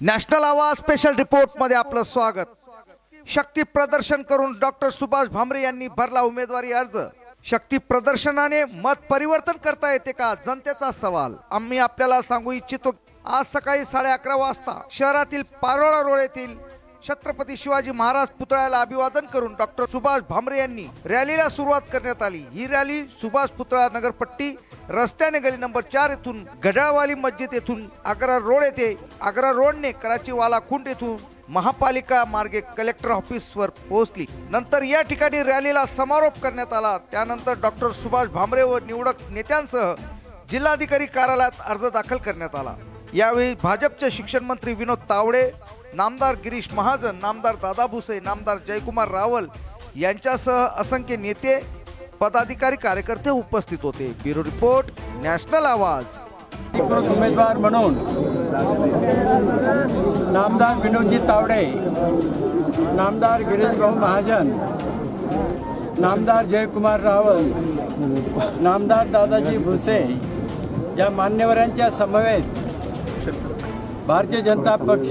National आवाज special रिपोर्टमध्ये आपलं स्वागत. शक्ती प्रदर्शन करून डॉक्टर सुभाष भामरे यांनी भरला उमेदवारी अर्ज. शक्ती प्रदर्शनाने मत परिवर्तन करता येते का? जनतेचा सवाल. आम्ही आपल्याला सांगू इच्छितो आज सकाळी साडे अकरा वाजता शहरातील पारोळा रोड येथील छत्रपती शिवाजी महाराज पुतळ्याला अभिवादन करून डॉक्टर सुभाष भामरे यांनी रॅलीला सुरुवात करण्यात आली. ही रॅली सुभाष पुतळा नगरपट्टी रस्त्याने गली नंबर चार येथून गडाळवाली मस्जिद येथून आग्रा रोड येथे आग्रा रोडने कराची वाला खुंट येथून महापालिका मार्गे कलेक्टर ऑफिसवर पोहोचली. नंतर या ठिकाणी रॅलीला समारोप करण्यात आला. त्यानंतर डॉक्टर सुभाष भामरे व निवडक नेत्यांसह जिल्हाधिकारी कार्यालयात अर्ज दाखल करण्यात आला. यावेळी भाजपचे शिक्षण मंत्री विनोद तावडे नामदार गिरीश महाजन नामदार दादा भुसे नामदार जयकुमार रावल यांच्यासह असंख्य नेते पदाधिकारी कार्यकर्ते उपस्थित होते. ब्युरो रिपोर्ट नॅशनल आवाज. उमेदवार म्हणून नामदार विनोदजी तावडे नामदार गिरीशभाऊ महाजन नामदार जयकुमार रावल नामदार दादाजी भुसे या मान्यवरांच्या समवेत भारतीय जनता पक्ष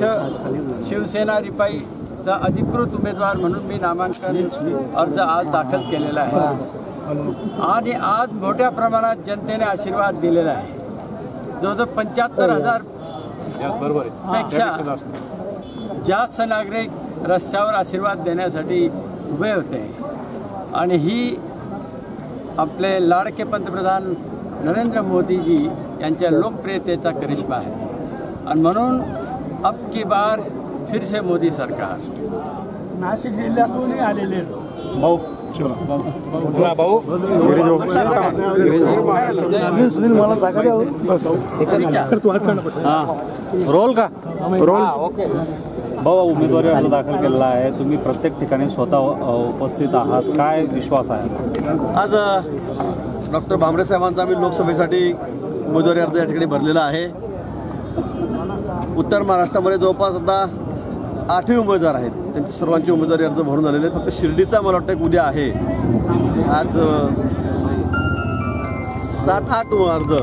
शिवसेना रिपाईचा अधिकृत उमेदवार म्हणून मी नामांकन अर्ज आज दाखल केलेला आहे. आणि आज मोठ्या प्रमाणात जनतेने आशीर्वाद दिलेला आहे. जवळजवळ पंच्याहत्तर हजारपेक्षा जास्त नागरिक रस्त्यावर आशीर्वाद देण्यासाठी उभे होते. आणि ही आपले लाडके पंतप्रधान नरेंद्र मोदीजी यांच्या लोकप्रियतेचा करिश्मा आहे. आणि म्हणून अब की बार फिर से मोदी सरकार. नाशिक जिल्ह्यातूनही आलेले. भाऊ. भाऊ. रोल का? रोल. भाऊ उमेदवारी अर्ज दाखल केलेला आहे. तुम्ही प्रत्येक ठिकाणी स्वतः उपस्थित आहात. काय विश्वास आहे? आज डॉक्टर भामरे साहेबांचा आम्ही लोकसभेसाठी उमेदवारी अर्ज या ठिकाणी भरलेला आहे. उत्तर महाराष्ट्रामध्ये जवळपास आता आठही उमेदवार आहेत. त्यांचे सर्वांचे उमेदवारी अर्ज भरून झालेले आहेत. फक्त शिर्डीचा मला वाटतं उद्या आहे. आज सात आठ अर्ज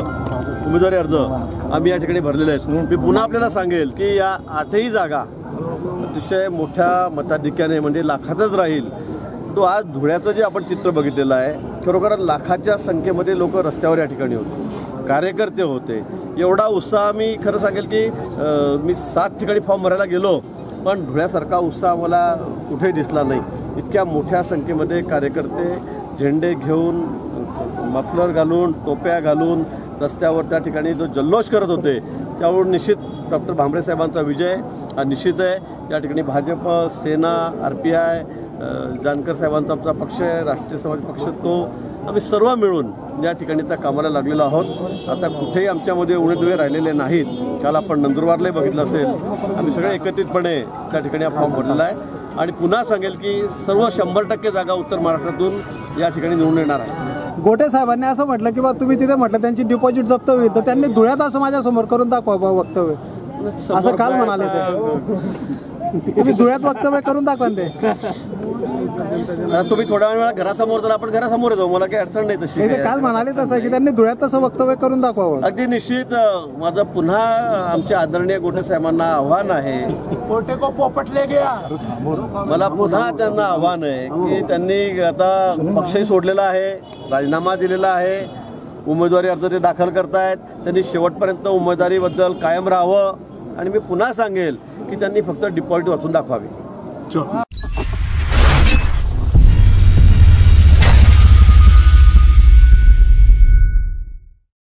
उमेदवारी अर्ज आम्ही या ठिकाणी भरलेले आहेत. मी पुन्हा आपल्याला सांगेल की या आठही जागा अतिशय मोठ्या मताधिक्याने म्हणजे लाखातच राहील. तो आज धुळ्याचं जे आपण चित्र बघितलेलं आहे खरोखर लाखाच्या संख्येमध्ये लोक रस्त्यावर या ठिकाणी होते. कार्यकर्ते होते. एवढा उत्साह मी खरं सांगेल की मी सात ठिकाणी फॉर्म भरायला गेलो पण धुळ्यासारखा उत्साह मला कुठेही दिसला नाही. इतक्या मोठ्या संख्येमध्ये कार्यकर्ते झेंडे घेऊन मफलर घालून टोप्या घालून रस्त्यावर त्या ठिकाणी जो जल्लोष करत होते त्यावरून निश्चित डॉक्टर भांबरे साहेबांचा विजय हा निश्चित आहे. त्या ठिकाणी Bhajap Sena R P I Jankar साहेबांचा आमचा पक्ष आहे राष्ट्रीय समाज पक्ष तो. आम्ही सर्व मिळून या ठिकाणी त्या कामाला लागलेलो आहोत. आता कुठेही आमच्यामध्ये उणेदुवे राहिलेले नाहीत. काल आपण नंदुरबारलाही बघितलं असेल आम्ही सगळे एकत्रितपणे त्या ठिकाणी हा फॉर्म भरलेला आहे. आणि पुन्हा सांगेल की सर्व शंभर टक्के जागा उत्तर महाराष्ट्रातून या ठिकाणी निवडून येणार आहे. गोटे साहेबांनी असं म्हटलं की बा तुम्ही तिथे म्हटलं त्यांची डिपॉझिट जप्त होईल. तर त्यांनी धुळ्यात असं माझ्यासमोर करून दाखवा वक्तव्य. असं काल म्हणाले ते. तुम्ही धुळ्यात वक्तव्य करून दाखवा ते. तुम्ही थोड्या वेळा घरासमोर जर आपण घरासमोर जाऊ. मला काही अडचण नाही तशी. नाही, ते काल म्हणाले तसं की त्यांनी धुळ्यात तसं वक्तव्य करून दाखवावं. अगदी निश्चित माझं पुन्हा आमच्या आदरणीय गोटे साहेबांना आव्हान आहे. को पोपटले गया. मला पुन्हा त्यांना आव्हान आहे की त्यांनी आता पक्षही सोडलेला आहे राजीनामा दिलेला आहे उमेदवारी अर्ज ते दाखल करतायत त्यांनी शेवटपर्यंत उमेदवारीबद्दल कायम राहावं. आणि मी पुन्हा सांगेल की त्यांनी फक्त डिपॉझिट वाचून दाखवावी.